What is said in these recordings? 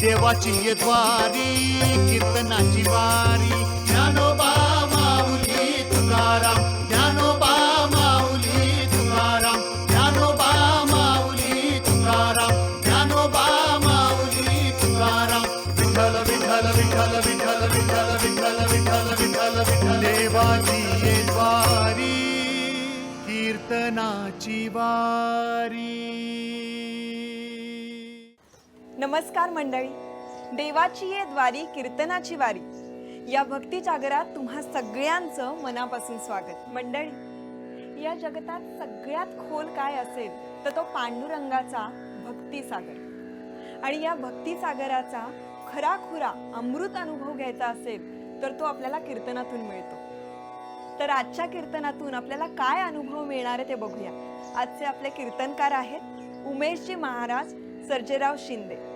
देवाची ये द्वारी कीर्तनाची वारी ज्ञानोबा माऊली तुकाराम ज्ञानोबा माऊली तुकाराम ज्ञानोबा माऊली तुकाराम ज्ञानोबा माऊली तुकाराम। विठ्ठल विठ्ठल विठ्ठल विठ्ठल विठ्ठल विठ्ठल विठ्ठल विठ्ठल विठ्ठल। देवाची ये द्वारी कीर्तनाची वारी नमस्कार मंडळी. देवाची ये द्वारी कीर्तनाची वारी. या भक्ती जागरात तुम्हा सगळ्यांचं मनापासून स्वागत. मंडळी या जगतात सगळ्यात खोल काय असेल तर तो पांडुरंगाचा भक्ती सागर. आणि या भक्ती सागराचा खराखुरा अमृत अनुभव घ्यायचा असेल तर तो आपल्याला कीर्तनातून मिळतो. तर आजच्या कीर्तनातून आपल्याला काय अनुभव मिळणार आहे ते बघूया. आजचे आपले कीर्तनकार आहेत उमेशजी महाराज सर्जेराव शिंदे.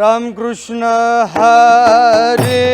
रामकृष्ण हरे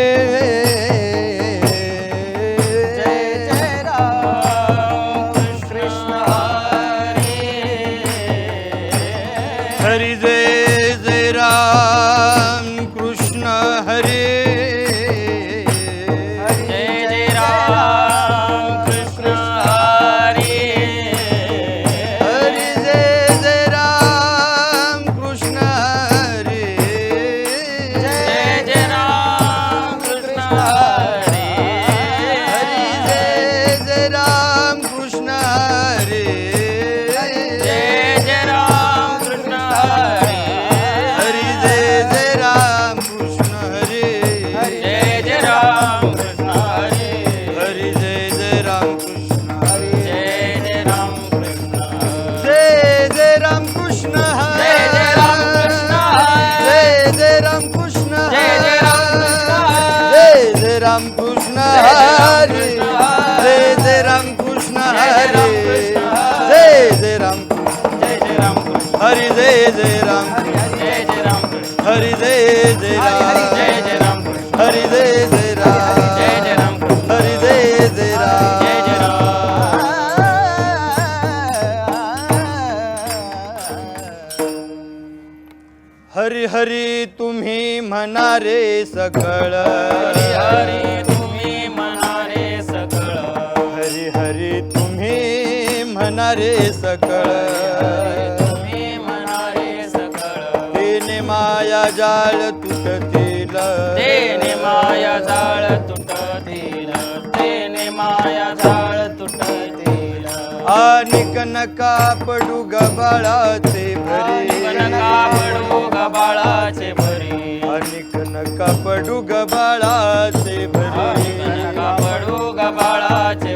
जय जय राम हरे जय जय राम जय जय राम हरी जय जय राम जय जय राम हरी जय जय राम जय जय राम हरी जय जय राम जय जय राम हरी जय जय राम जय जय हरी हरी तुम्ही म्हणा रे सकळ हरी म्हणारे सकळ. तेने माया जाळ तुटतील. तेने माया जाळ तुटतील. तेने माया जाळ तुटतील. आणि कनका पडू गबाळाचे भरी. कनका पडू गबाळाचे भरी. आणि कनका पडू गबाळाचे भरी. कनका पडू गबाळाचे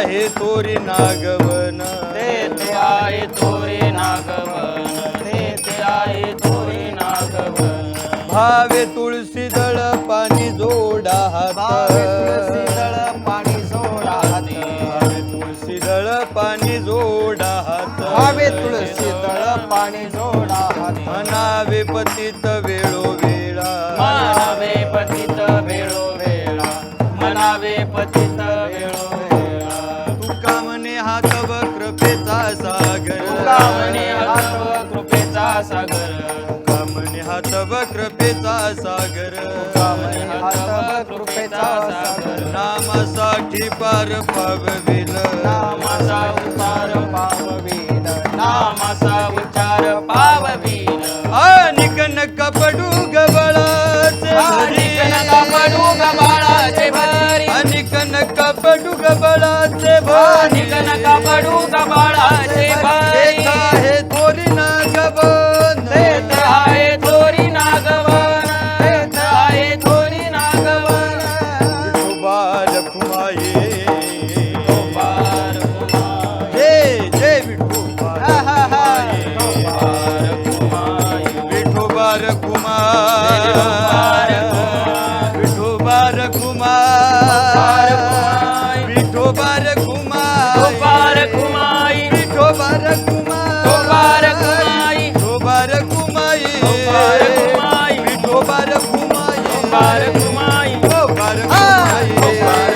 आहे तोरी नागवन. तेथे आहे तोरे नागवन. तेथे आहे तोरे नागवन. भावे तुळशी कामने हातव कृपेचा सागर. कामने हातव कृपेचा सागर. कामने हातव कृपेचा नामासाठी पार पावविल. नामाचा उतार पावविल. नामाचा bar ghumai to bar ghumai to bar ghumai to bar ghumai to bar ghumai to bar ghumai to bar ghumai to bar ghumai to bar ghumai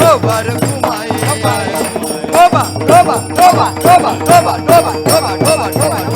to bar ghumai to bar ghumai toba toba toba toba toba toba toba toba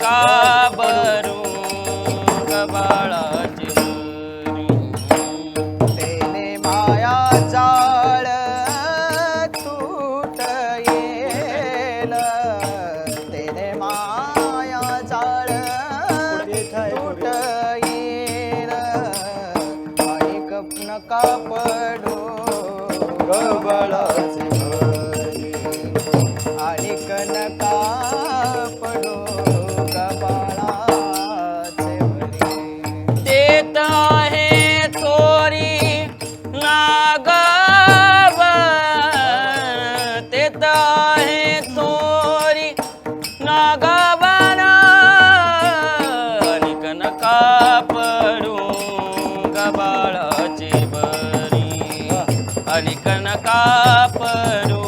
Kabru कबाळाची तेने माया जाळ तूट येला का परो